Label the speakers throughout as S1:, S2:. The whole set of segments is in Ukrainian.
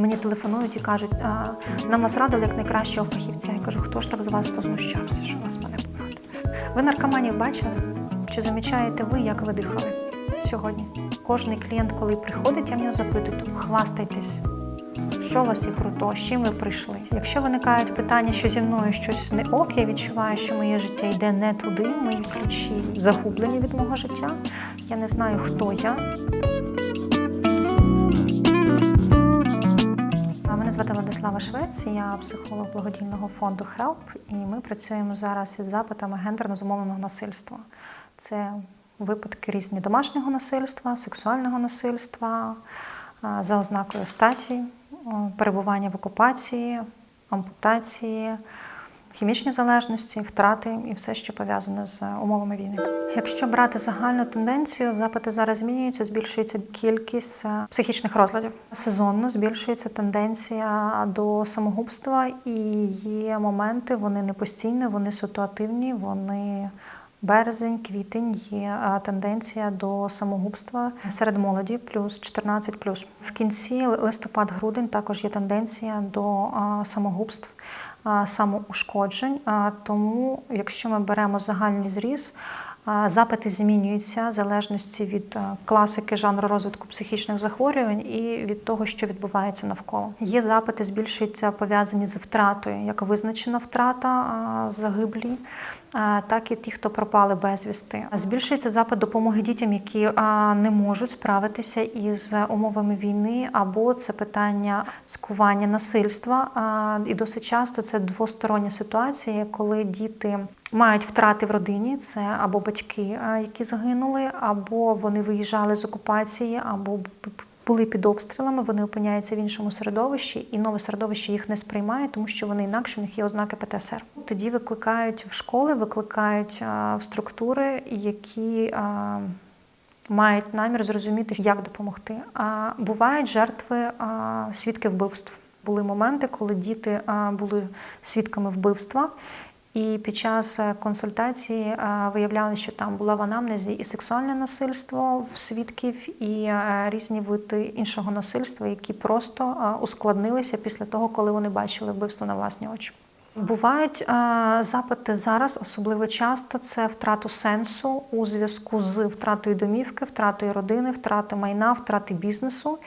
S1: Мені телефонують і кажуть, нам вас радили як найкращого фахівця. Я кажу, хто ж так з вас познущався, що вас мене порадили? Ви наркоманів бачили? Чи замічаєте ви, як ви дихали сьогодні? Кожний клієнт, коли приходить, я в нього запитую, хвастайтесь. Що у вас є круто, з чим ви прийшли? Якщо виникають питання, що зі мною щось не ок, я відчуваю, що моє життя йде не туди, мої ключі загублені від мого життя. Я не знаю, хто я. Звати Владислава Швець, я психолог благодійного фонду HELP, і ми працюємо зараз із запитами гендерно зумовленого насильства. Це випадки різні домашнього насильства, сексуального насильства, за ознакою статі, перебування в окупації, ампутації, хімічні залежності, втрати і все, що пов'язане з умовами війни. Якщо брати загальну тенденцію, запити зараз змінюються, збільшується кількість е, психічних розладів. Сезонно збільшується тенденція до самогубства, і є моменти, вони не постійні, вони ситуативні, вони. Березень, квітень є е, тенденція до самогубства серед молоді, плюс 14 плюс. В кінці листопад-грудень також є тенденція до е, самогубств, самоушкоджень. Тому, якщо ми беремо загальний зріз, запити змінюються в залежності від е, класики жанру розвитку психічних захворювань і від того, що відбувається навколо. Є запити, збільшуються пов'язані з втратою, як визначена втрата загиблі. Так і ті, хто пропали безвісти. Збільшується запит допомоги дітям, які не можуть справитися із умовами війни, або це питання цькування насильства. І досить часто це двостороння ситуація, коли діти мають втрати в родині, це або батьки, е, які загинули, або вони виїжджали з окупації, або були під обстрілами, вони опиняються в іншому середовищі, і нове середовище їх не сприймає, тому що вони інакше у них є ознаки ПТСР. Тоді викликають в школи, викликають е, в структури, які е, мають намір зрозуміти, як допомогти. А бувають жертви свідки вбивств. Були моменти, коли діти були свідками вбивства. І під час е, консультації виявляли, що там була в анамнезі і сексуальне насильство в свідків, і е, різні види іншого насильства, які просто ускладнилися після того, коли вони бачили вбивство на власні очі. Бувають е, запити зараз, особливо часто це втрату сенсу у зв'язку з втратою домівки, втратою родини, втрати майна, втрати бізнесу.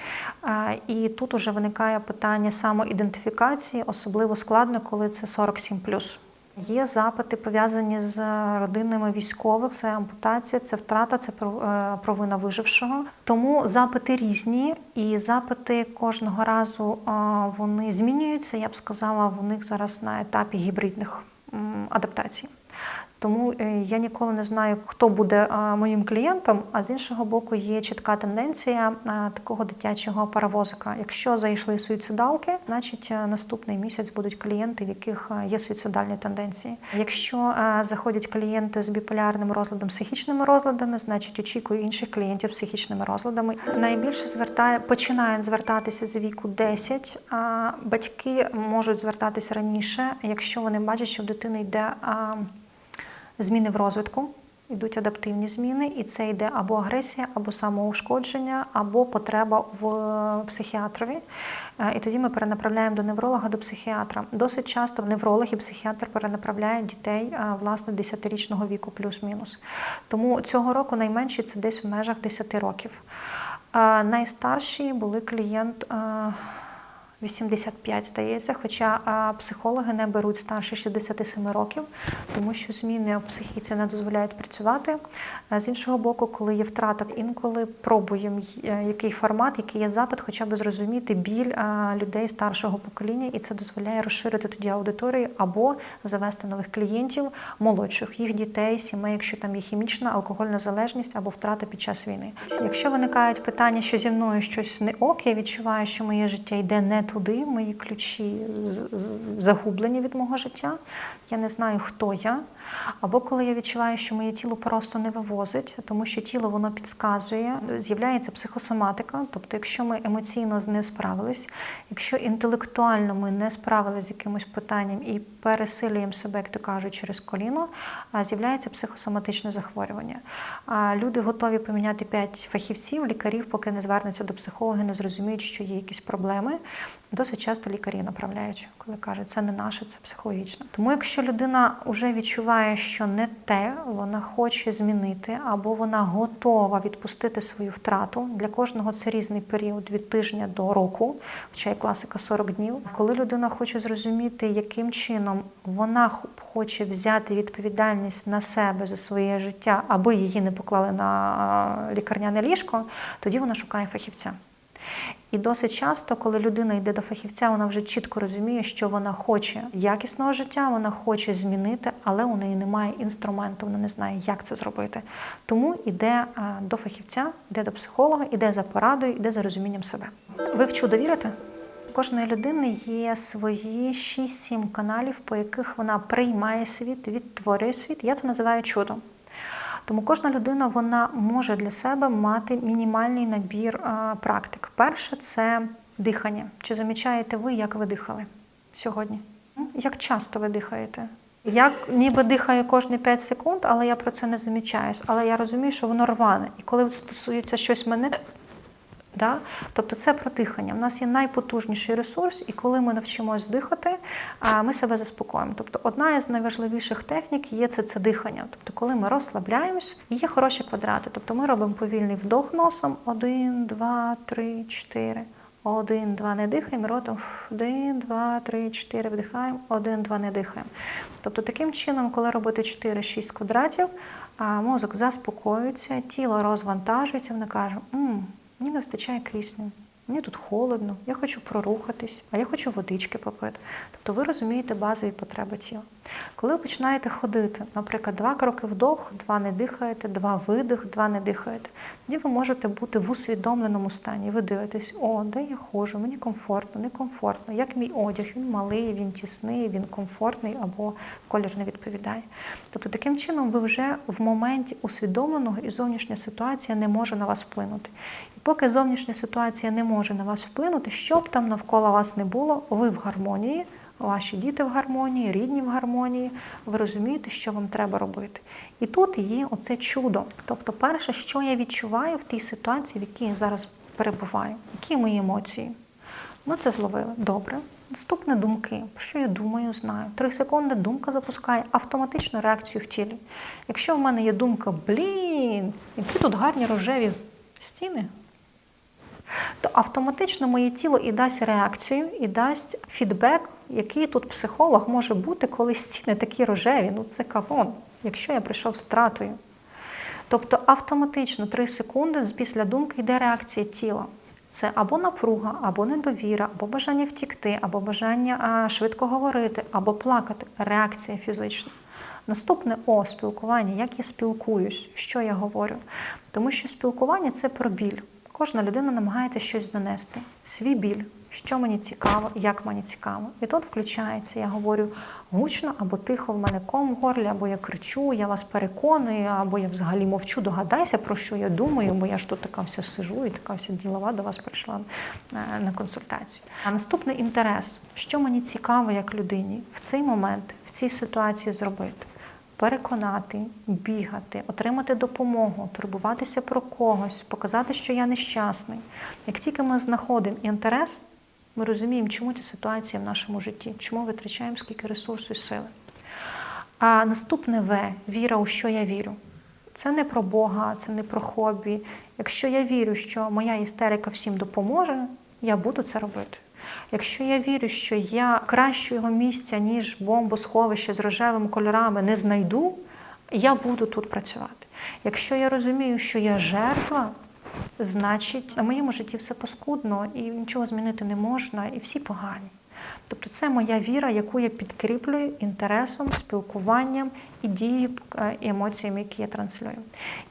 S1: Е, і тут уже виникає питання самоідентифікації, особливо складно, коли це 47+. Є запити пов'язані з родинами військових, це ампутація, це втрата, це е, провина вижившого. Тому запити різні, і запити кожного разу е, вони змінюються. Я б сказала, в них зараз на етапі гібридних адаптацій. Тому е, я ніколи не знаю, хто буде моїм клієнтом. А з іншого боку, є чітка тенденція такого дитячого паровозика. Якщо зайшли суїцидалки, значить е, наступний місяць будуть клієнти, в яких е, є суїцидальні тенденції. Якщо заходять клієнти з біполярним розладом, психічними розладами, значить очікую інших клієнтів з психічними розладами. Найбільше звертає починають звертатися з віку 10, а батьки можуть звертатися раніше, якщо вони бачать, що в дитини йде. Зміни в розвитку, йдуть адаптивні зміни, і це йде або агресія, або самоушкодження, або потреба в е, психіатрові. Е, І тоді ми перенаправляємо до невролога, до психіатра. Досить часто невролог і психіатр перенаправляють дітей е, власне 10-річного віку, плюс-мінус. Тому цього року найменші це десь в межах 10 років. Найстарші були клієнт. Е, 85, здається, хоча психологи не беруть старше 67 років, тому що зміни в психіці не дозволяють працювати. З іншого боку, коли є втрата, інколи пробуємо, е, який формат, який є запит, хоча б зрозуміти біль людей старшого покоління, і це дозволяє розширити тоді аудиторію або завести нових клієнтів, молодших, їх дітей, сімей, якщо там є хімічна, алкогольна залежність або втрата під час війни. Якщо виникають питання, що зі мною щось не ок, я відчуваю, що моє життя йде не туди, мої ключі загублені від мого життя. Я не знаю, хто я. Або коли я відчуваю, що моє тіло просто не вивозить, тому що тіло воно підсказує, з'являється психосоматика. Тобто, якщо ми емоційно з не справились, якщо інтелектуально ми не справилися з якимось питанням і пересилюємо себе, як то кажуть, через коліно, з'являється психосоматичне захворювання. Люди готові поміняти п'ять фахівців, лікарів, поки не звернуться до психолога, не зрозуміють, що є якісь проблеми. Досить часто лікарі направляють, коли кажуть, це не наше, це психологічно. Тому якщо людина вже відчуває, що не те, вона хоче змінити, або вона готова відпустити свою втрату. Для кожного це різний період від тижня до року, хоча є класика 40 днів. Коли людина хоче зрозуміти, яким чином вона хоче взяти відповідальність на себе за своє життя, аби її не поклали на лікарняне ліжко, тоді вона шукає фахівця. І досить часто, коли людина йде до фахівця, вона вже чітко розуміє, що вона хоче якісного життя, вона хоче змінити, але у неї немає інструменту, вона не знає, як це зробити. Тому йде до фахівця, йде до психолога, йде за порадою, йде за розумінням себе. Ви в чудо вірите? У кожної людини є свої 6-7 каналів, по яких вона приймає світ, відтворює світ. Я це називаю чудом. Тому кожна людина вона може для себе мати мінімальний набір практик. Перше це дихання. Чи замічаєте ви, як ви дихали сьогодні? Як часто ви дихаєте? Я ніби дихаю кожні 5 секунд, але я про це не замічаюсь. Але я розумію, що воно рване. І коли стосується щось мене, Да? Тобто це про дихання. У нас є найпотужніший ресурс, і коли ми навчимось дихати, ми себе заспокоїмо. Тобто, одна із найважливіших технік є це, це дихання. Тобто, коли ми розслабляємось, є хороші квадрати. Тобто ми робимо повільний вдох носом: один, два, три, чотири. Один, два, не дихаємо, ротом один, два, три, чотири вдихаємо, один, два, не дихаємо. Тобто таким чином, коли робити 4-6 квадратів, мозок заспокоюється, тіло розвантажується, воно каже, «М, Мені не вистачає кисню, мені тут холодно, я хочу прорухатись, а я хочу водички попити. Тобто ви розумієте базові потреби тіла. Коли ви починаєте ходити, наприклад, два кроки вдох, два не дихаєте, два видих, два не дихаєте, тоді ви можете бути в усвідомленому стані. Ви дивитесь, о, де я ходжу, мені комфортно, некомфортно, як мій одяг, він малий, він тісний, він комфортний або колір не відповідає. Тобто таким чином ви вже в моменті усвідомленого і зовнішня ситуація не може на вас вплинути. І поки зовнішня ситуація не може на вас вплинути, що б там навколо вас не було, ви в гармонії, ваші діти в гармонії, рідні в гармонії, ви розумієте, що вам треба робити. І тут є оце чудо. Тобто, перше, що я відчуваю в тій ситуації, в якій я зараз перебуваю, які мої емоції. Ми це зловили. Добре. Наступне думки. Про що я думаю, знаю. Три секунди думка запускає автоматичну реакцію в тілі. Якщо в мене є думка, блін, які тут гарні рожеві стіни, то автоматично моє тіло і дасть реакцію, і дасть фідбек, який тут психолог може бути, коли стіни такі рожеві. Ну це кавон, якщо я прийшов з тратою. Тобто автоматично 3 секунди після думки йде реакція тіла. Це або напруга, або недовіра, або бажання втікти, або бажання швидко говорити, або плакати. Реакція фізична. Наступне о спілкування. Як я спілкуюсь, що я говорю? Тому що спілкування це про біль. Кожна людина намагається щось донести. Свій біль, що мені цікаво, як мені цікаво. І тут включається, я говорю гучно або тихо в мене ком в горлі, або я кричу, я вас переконую, або я взагалі мовчу, догадайся, про що я думаю, бо я ж тут така вся сижу і така вся ділова до вас прийшла е, на консультацію. А наступний інтерес, що мені цікаво як людині в цей момент, в цій ситуації зробити переконати, бігати, отримати допомогу, турбуватися про когось, показати, що я нещасний. Як тільки ми знаходимо інтерес, ми розуміємо, чому ця ситуація в нашому житті, чому витрачаємо скільки ресурсу і сили. А наступне В віра, у що я вірю. Це не про Бога, це не про хобі. Якщо я вірю, що моя істерика всім допоможе, я буду це робити. Якщо я вірю, що я кращого місця, ніж бомбосховище з рожевими кольорами не знайду, я буду тут працювати. Якщо я розумію, що я жертва, значить на моєму житті все паскудно і нічого змінити не можна, і всі погані. Тобто це моя віра, яку я підкріплюю інтересом, спілкуванням і дією е, і емоціями, які я транслюю.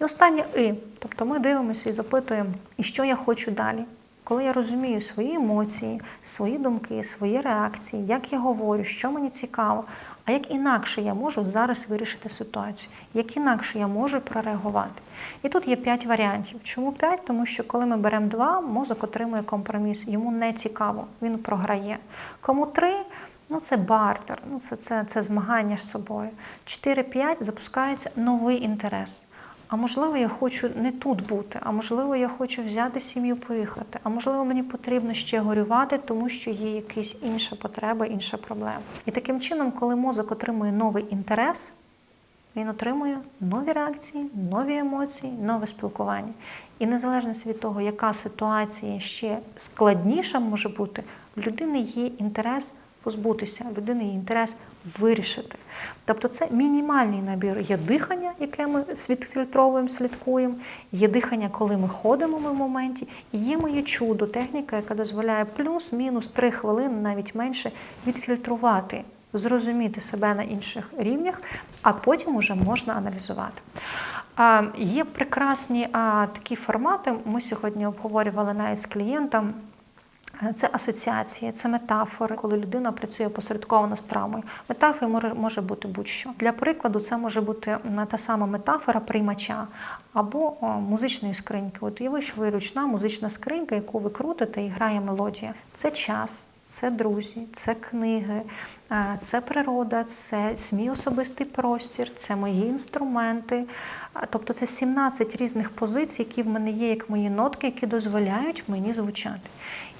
S1: І останнє і. Тобто ми дивимося і запитуємо, і що я хочу далі. Коли я розумію свої емоції, свої думки, свої реакції, як я говорю, що мені цікаво, а як інакше я можу зараз вирішити ситуацію, як інакше я можу прореагувати. І тут є п'ять варіантів. Чому п'ять? Тому що коли ми беремо два, мозок отримує компроміс, йому не цікаво, він програє. Кому три? Ну, це бартер, ну це, це, це змагання з собою. 4-5 запускається новий інтерес. А можливо, я хочу не тут бути, а можливо, я хочу взяти сім'ю, поїхати. А можливо, мені потрібно ще горювати, тому що є якась інша потреба, інша проблема. І таким чином, коли мозок отримує новий інтерес, він отримує нові реакції, нові емоції, нове спілкування. І незалежно від того, яка ситуація ще складніша може бути, в людини є інтерес позбутися, людини є інтерес вирішити. Тобто це мінімальний набір. Є дихання, яке ми відфільтровуємо, слідкуємо, є дихання, коли ми ходимо в моменті, і є моє чудо, техніка, яка дозволяє плюс-мінус три хвилини, навіть менше, відфільтрувати зрозуміти себе на інших рівнях, а потім уже можна аналізувати. Є прекрасні такі формати. Ми сьогодні обговорювали навіть з клієнтом. Це асоціації, це метафори, коли людина працює посередковано з травмою. Метафорою може, бути будь-що. Для прикладу, це може бути та сама метафора приймача або музичної скриньки. От уяви, що ви ручна музична скринька, яку ви крутите і грає мелодія. Це час, це друзі, це книги, це природа, це мій особистий простір, це мої інструменти. Тобто це 17 різних позицій, які в мене є, як мої нотки, які дозволяють мені звучати.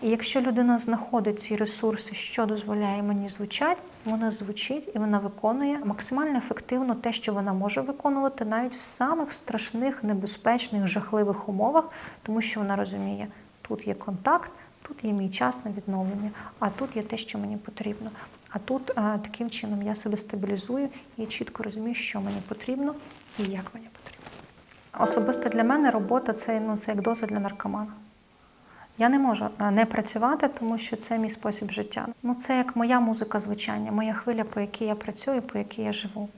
S1: І якщо людина знаходить ці ресурси, що дозволяє мені звучати, вона звучить і вона виконує максимально ефективно те, що вона може виконувати навіть в самих страшних, небезпечних, жахливих умовах, тому що вона розуміє, тут є контакт. Тут є мій час на відновлення, а тут є те, що мені потрібно. А тут таким чином я себе стабілізую і чітко розумію, що мені потрібно і як мені потрібно. Особисто для мене робота це, ну, це як доза для наркомана. Я не можу не працювати, тому що це мій спосіб життя. Ну, Це як моя музика звучання, моя хвиля, по якій я працюю, по якій я живу.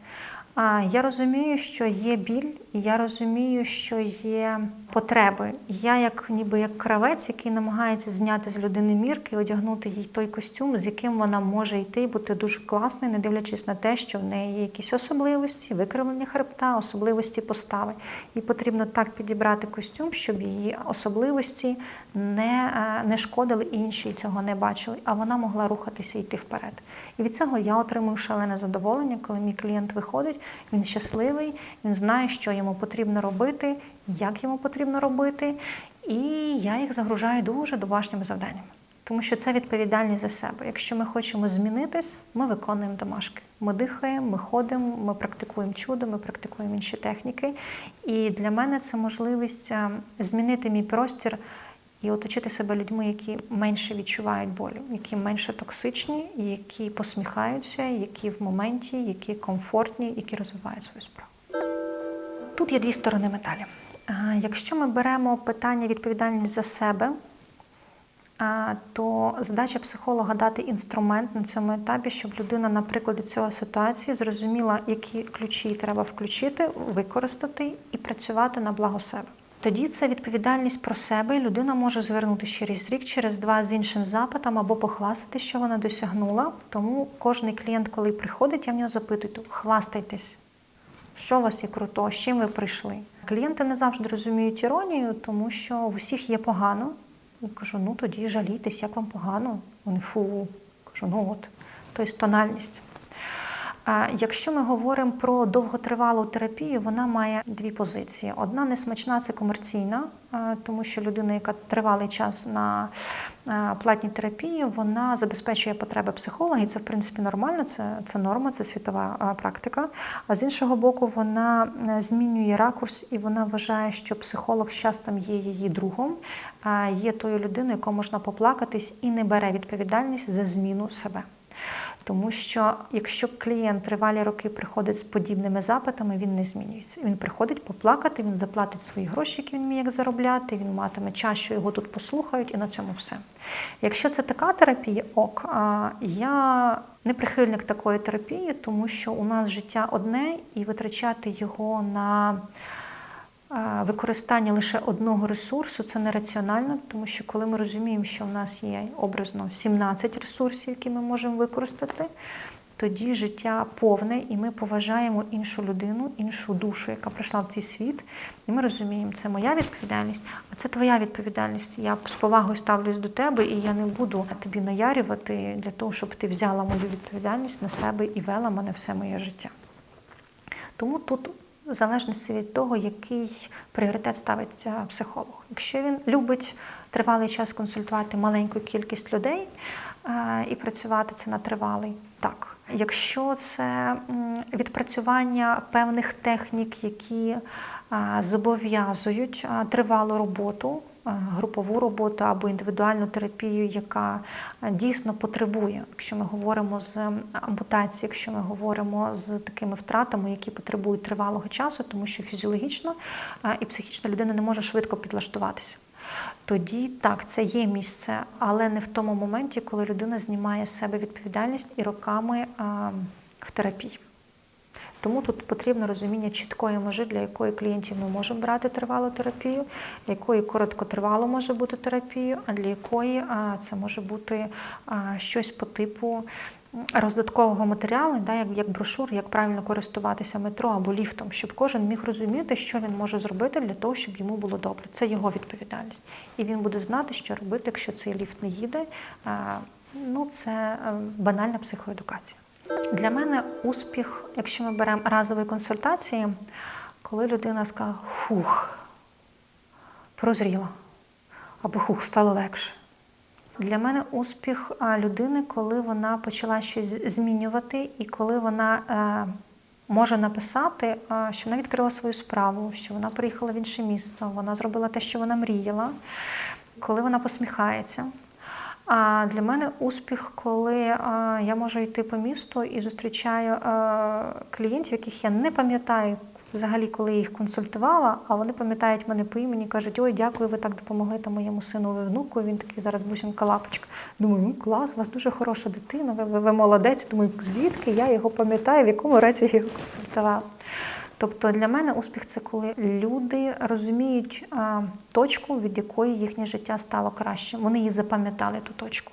S1: А я розумію, що є біль, і я розумію, що є потреби. Я, як ніби як кравець, який намагається зняти з людини мірки, одягнути їй той костюм, з яким вона може йти і бути дуже класною, не дивлячись на те, що в неї є якісь особливості, викривлення хребта, особливості постави. І потрібно так підібрати костюм, щоб її особливості не не шкодили інші, цього не бачили, а вона могла рухатися і йти вперед. І від цього я отримую шалене задоволення, коли мій клієнт виходить, він щасливий, він знає, що йому потрібно робити, як йому потрібно робити, і я їх загружаю дуже домашніми завданнями. Тому що це відповідальність за себе. Якщо ми хочемо змінитись, ми виконуємо домашки. Ми дихаємо, ми ходимо, ми практикуємо чудо, ми практикуємо інші техніки. І для мене це можливість змінити мій простір і оточити себе людьми, які менше відчувають болю, які менше токсичні, які посміхаються, які в моменті, які комфортні, які розвивають свою справу. Тут є дві сторони медалі. Якщо ми беремо питання відповідальність за себе, то задача психолога дати інструмент на цьому етапі, щоб людина, на прикладі цього ситуації, зрозуміла, які ключі треба включити, використати і працювати на благо себе. Тоді це відповідальність про себе, і людина може звернути через рік, через два з іншим запитом або похвастати, що вона досягнула. Тому кожен клієнт, коли приходить, я в нього запитую, хвастайтесь, що у вас є круто, з чим ви прийшли. Клієнти не завжди розуміють іронію, тому що в усіх є погано. Я кажу, ну тоді жалійтесь, як вам погано. Вони фу. Кажу, ну от, тобто тональність. Якщо ми говоримо про довготривалу терапію, вона має дві позиції. Одна несмачна це комерційна, тому що людина, яка тривалий час на платній терапії, вона забезпечує потреби психолога, і це в принципі нормально, це це норма, це світова практика. А з іншого боку, вона е, змінює ракурс і вона вважає, що психолог з часом є її другом, є тою людиною, яку можна поплакатись і не бере відповідальність за зміну себе. Тому що якщо клієнт тривалі роки приходить з подібними запитами, він не змінюється. Він приходить поплакати, він заплатить свої гроші, які він міг заробляти, він матиме час, що його тут послухають, і на цьому все. Якщо це така терапія, ок, я не прихильник такої терапії, тому що у нас життя одне і витрачати його на Використання лише одного ресурсу це нераціонально, тому що коли ми розуміємо, що в нас є образно 17 ресурсів, які ми можемо використати, тоді життя повне, і ми поважаємо іншу людину, іншу душу, яка прийшла в цей світ. І ми розуміємо, це моя відповідальність, а це твоя відповідальність. Я з повагою ставлюсь до тебе, і я не буду тобі наярювати для того, щоб ти взяла мою відповідальність на себе і вела мене все моє життя. Тому тут в залежності від того, який пріоритет ставить е, психолог. Якщо він любить тривалий час консультувати маленьку кількість людей е, і працювати це на тривалий, так. Якщо це відпрацювання певних технік, які е, зобов'язують е, тривалу роботу, групову роботу або індивідуальну терапію, яка е, дійсно потребує, якщо ми говоримо з ампутації, якщо ми говоримо з такими втратами, які потребують тривалого часу, тому що фізіологічно е, і психічно людина не може швидко підлаштуватися. Тоді так, це є місце, але не в тому моменті, коли людина знімає з себе відповідальність і роками а, в терапії. Тому тут потрібно розуміння чіткої межі, для якої клієнтів ми можемо брати тривалу терапію, для якої короткотривало може бути терапія, а для якої це може бути щось по типу роздаткового матеріалу, да, як, як брошур, як правильно користуватися метро або ліфтом, щоб кожен міг розуміти, що він може зробити для того, щоб йому було добре. Це його відповідальність. І він буде знати, що робити, якщо цей ліфт не їде. Ну, це е, банальна психоедукація. Для мене успіх, якщо ми беремо разові консультації, коли людина сказала хух, прозріла, або хух, стало легше. Для мене успіх людини, коли вона почала щось змінювати, і коли вона е, може написати, що вона відкрила свою справу, що вона приїхала в інше місто, вона зробила те, що вона мріяла, коли вона посміхається. А для мене успіх, коли я можу йти по місту і зустрічаю клієнтів, яких я не пам'ятаю взагалі, коли я їх консультувала, а вони пам'ятають мене по імені, кажуть, ой, дякую, ви так допомогли там моєму синові внуку. Він такий зараз бусинка лапочка. Думаю, ну клас, у вас дуже хороша дитина, ви, ви, ви молодець. Думаю, звідки я його пам'ятаю, в якому році я його консультувала. Тобто для мене успіх це коли люди розуміють точку, від якої їхнє життя стало краще. Вони її запам'ятали ту точку.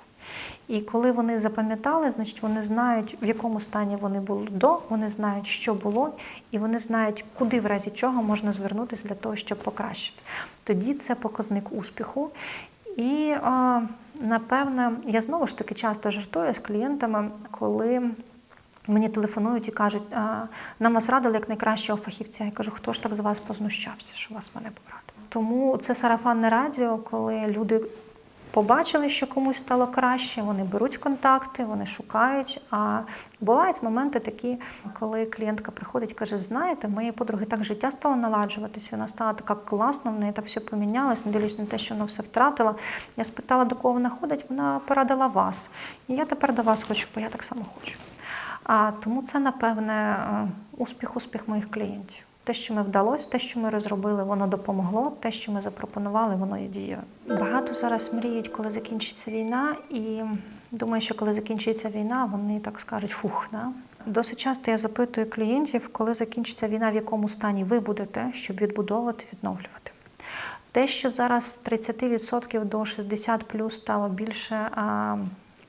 S1: І коли вони запам'ятали, значить вони знають, в якому стані вони були до, вони знають, що було, і вони знають, куди в разі чого можна звернутися для того, щоб покращити. Тоді це показник успіху. І а, напевне, я знову ж таки часто жартую з клієнтами, коли Мені телефонують і кажуть, нам вас радили як найкращого фахівця. Я кажу, хто ж так з вас познущався, що вас мене побрати? Тому це сарафанне радіо, коли люди побачили, що комусь стало краще, вони беруть контакти, вони шукають. А бувають моменти такі, коли клієнтка приходить і каже: знаєте, моєї подруги так життя стало наладжуватися, вона стала така класна, в неї так все помінялось, не дивлячись на те, що вона все втратила. Я спитала, до кого вона ходить, вона порадила вас. І я тепер до вас хочу, бо я так само хочу. А тому це, напевне, успіх, успіх моїх клієнтів. Те, що ми вдалося, те, що ми розробили, воно допомогло. Те, що ми запропонували, воно є дієве. Багато зараз мріють, коли закінчиться війна, і думаю, що коли закінчиться війна, вони так скажуть фух. Да? Досить часто я запитую клієнтів, коли закінчиться війна, в якому стані ви будете, щоб відбудовувати, відновлювати. Те, що зараз з 30% до 60% стало більше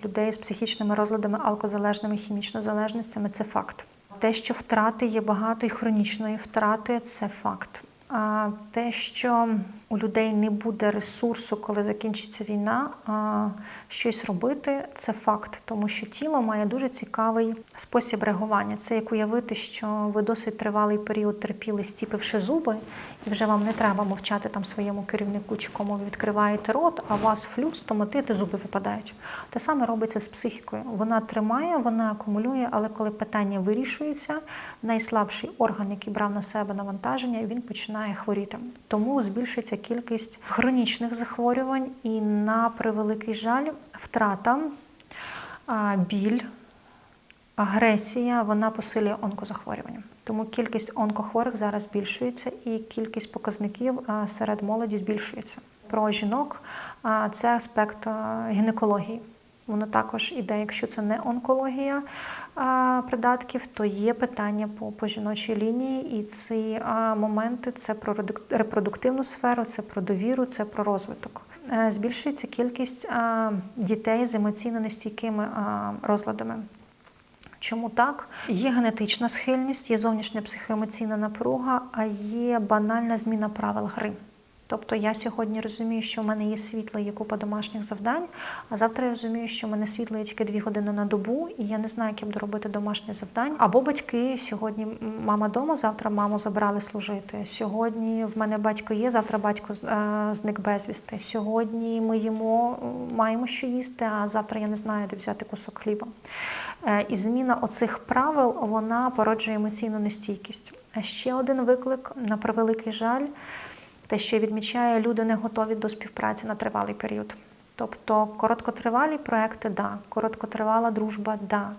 S1: людей з психічними розладами, алкозалежними, хімічно залежностями це факт. Те, що втрати є багато і хронічної втрати, це факт. А те, що у людей не буде ресурсу, коли закінчиться війна, а щось робити, це факт, тому що тіло має дуже цікавий спосіб реагування. Це як уявити, що ви досить тривалий період терпіли, стіпивши зуби, і вже вам не треба мовчати там своєму керівнику, чи кому ви відкриваєте рот, а у вас флюс, томатити, зуби випадають. Те саме робиться з психікою. Вона тримає, вона акумулює, але коли питання вирішується, найслабший орган, який брав на себе навантаження, він починає хворіти. Тому збільшується кількість хронічних захворювань і на превеликий жаль, втрата, біль, агресія вона посилює онкозахворювання. Тому кількість онкохворих зараз збільшується і кількість показників серед молоді збільшується. Про жінок це аспект гінекології. Воно також іде, якщо це не онкологія придатків, то є питання по, по жіночій лінії, і ці моменти це про репродуктивну сферу, це про довіру, це про розвиток. Е, збільшується кількість дітей з емоційно нестійкими розладами. Чому так? Є генетична схильність, є зовнішня психоемоційна напруга, а є банальна зміна правил гри. Тобто я сьогодні розумію, що в мене є світло, є купа домашніх завдань, а завтра я розумію, що в мене світло є тільки дві години на добу, і я не знаю, як я робити домашні завдання. Або батьки сьогодні мама вдома, завтра маму забрали служити. Сьогодні в мене батько є, завтра батько е, зник безвісти. Сьогодні ми їмо, маємо що їсти, а завтра я не знаю, де взяти кусок хліба. Е, І зміна оцих правил вона породжує емоційну нестійкість. А ще один виклик, на превеликий жаль, те, що відмічає, люди не готові до співпраці на тривалий період. Тобто короткотривалі проекти, да, короткотривала дружба, да.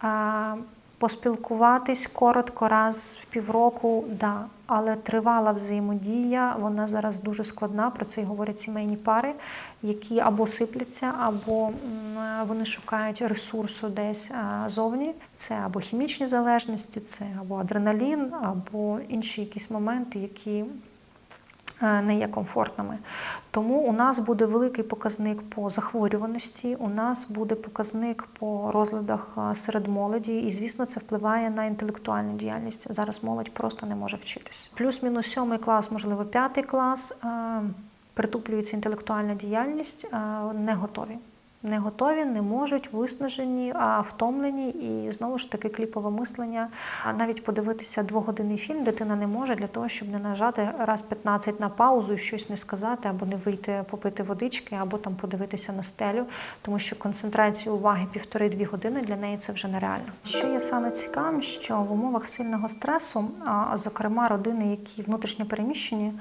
S1: А, поспілкуватись коротко раз в півроку, да. Але тривала взаємодія, вона зараз дуже складна. Про це й говорять сімейні пари, які або сипляться, або вони шукають ресурсу десь зовні. Це або хімічні залежності, це або адреналін, або інші якісь моменти, які не є комфортними. Тому у нас буде великий показник по захворюваності, у нас буде показник по розладах е, серед молоді, і звісно, це впливає на інтелектуальну діяльність. Зараз молодь просто не може вчитись. Плюс-мінус сьомий клас, можливо, п'ятий клас. е, Притуплюється інтелектуальна діяльність, е, не готові. Не готові, не можуть, виснажені, а втомлені. І знову ж таки кліпове мислення. А навіть подивитися двогодинний фільм дитина не може для того, щоб не нажати раз 15 на паузу і щось не сказати, або не вийти попити водички, або там подивитися на стелю, тому що концентрація уваги півтори-дві години для неї це вже нереально. Що є саме цікавим, що в умовах сильного стресу, а зокрема родини, які внутрішньо переміщені,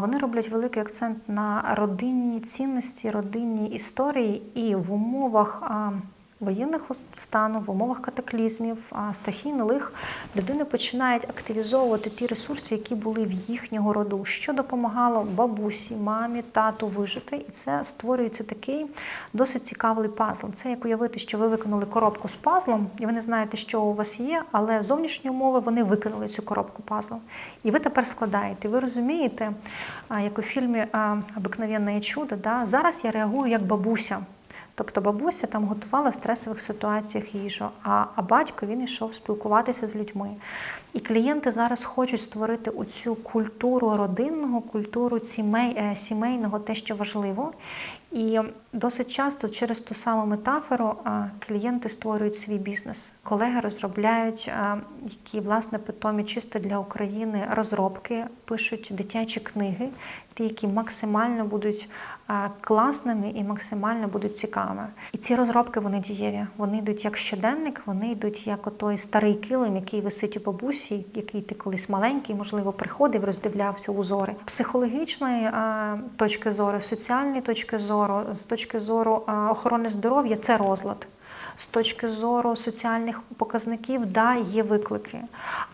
S1: вони роблять великий акцент на родинні цінності, родинні історії, і в умовах а, воєнних стану, в умовах катаклізмів, стихійних лих людини починають активізовувати ті ресурси, які були в їхнього роду, що допомагало бабусі, мамі, тату вижити. І це створюється такий досить цікавий пазл. Це як уявити, що ви виконали коробку з пазлом, і ви не знаєте, що у вас є, але зовнішні умови вони виконали цю коробку пазлом. І ви тепер складаєте. Ви розумієте, як у фільмі «Обикновенне чудо, да? зараз я реагую як бабуся. Тобто бабуся там готувала в стресових ситуаціях їжу, а, а батько він йшов спілкуватися з людьми. І клієнти зараз хочуть створити оцю культуру родинного, культуру сімей, е, сімейного, те, що важливо. І досить часто через ту саму метафору а, клієнти створюють свій бізнес. Колеги розробляють, а, які власне питомі чисто для України розробки, пишуть дитячі книги, ті, які максимально будуть класними і максимально будуть цікавими. І ці розробки вони дієві. Вони йдуть як щоденник, вони йдуть як отой старий килим, який висить у бабусі, який ти колись маленький, можливо, приходив, роздивлявся узори. Психологічної точки зору, соціальної точки зору, з точки зору охорони здоров'я це розлад. З точки зору соціальних показників, да, є виклики.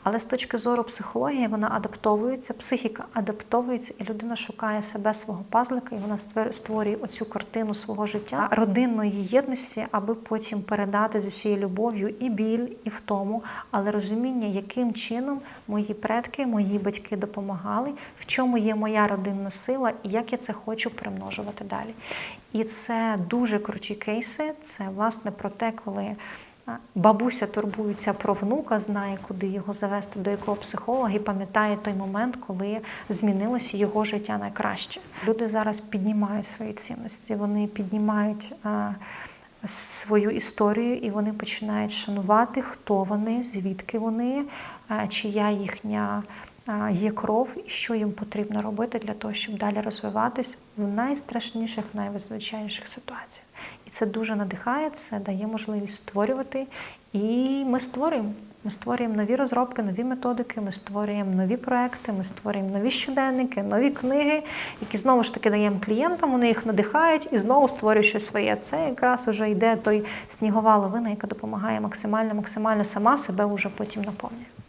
S1: Але з точки зору психології вона адаптовується, психіка адаптовується, і людина шукає себе свого пазлика, і вона створює оцю картину свого життя, родинної єдності, аби потім передати з усією любов'ю і біль, і втому, але розуміння, яким чином мої предки, мої батьки допомагали, в чому є моя родинна сила, і як я це хочу примножувати далі. І це дуже круті кейси. Це власне про те, коли бабуся турбується про внука, знає, куди його завести, до якого психолога, і пам'ятає той момент, коли змінилося його життя на краще. Люди зараз піднімають свої цінності, вони піднімають. Свою історію, і вони починають шанувати, хто вони, звідки вони, чия їхня є кров, і що їм потрібно робити для того, щоб далі розвиватись в найстрашніших, найзвичайніших ситуаціях. І це дуже надихає, це дає можливість створювати. І ми створюємо. Ми створюємо нові розробки, нові методики, ми створюємо нові проекти, ми створюємо нові щоденники, нові книги, які знову ж таки даємо клієнтам, вони їх надихають і знову створюють щось своє. Це якраз вже йде той снігова лавина, яка допомагає максимально, максимально сама себе вже потім наповнює.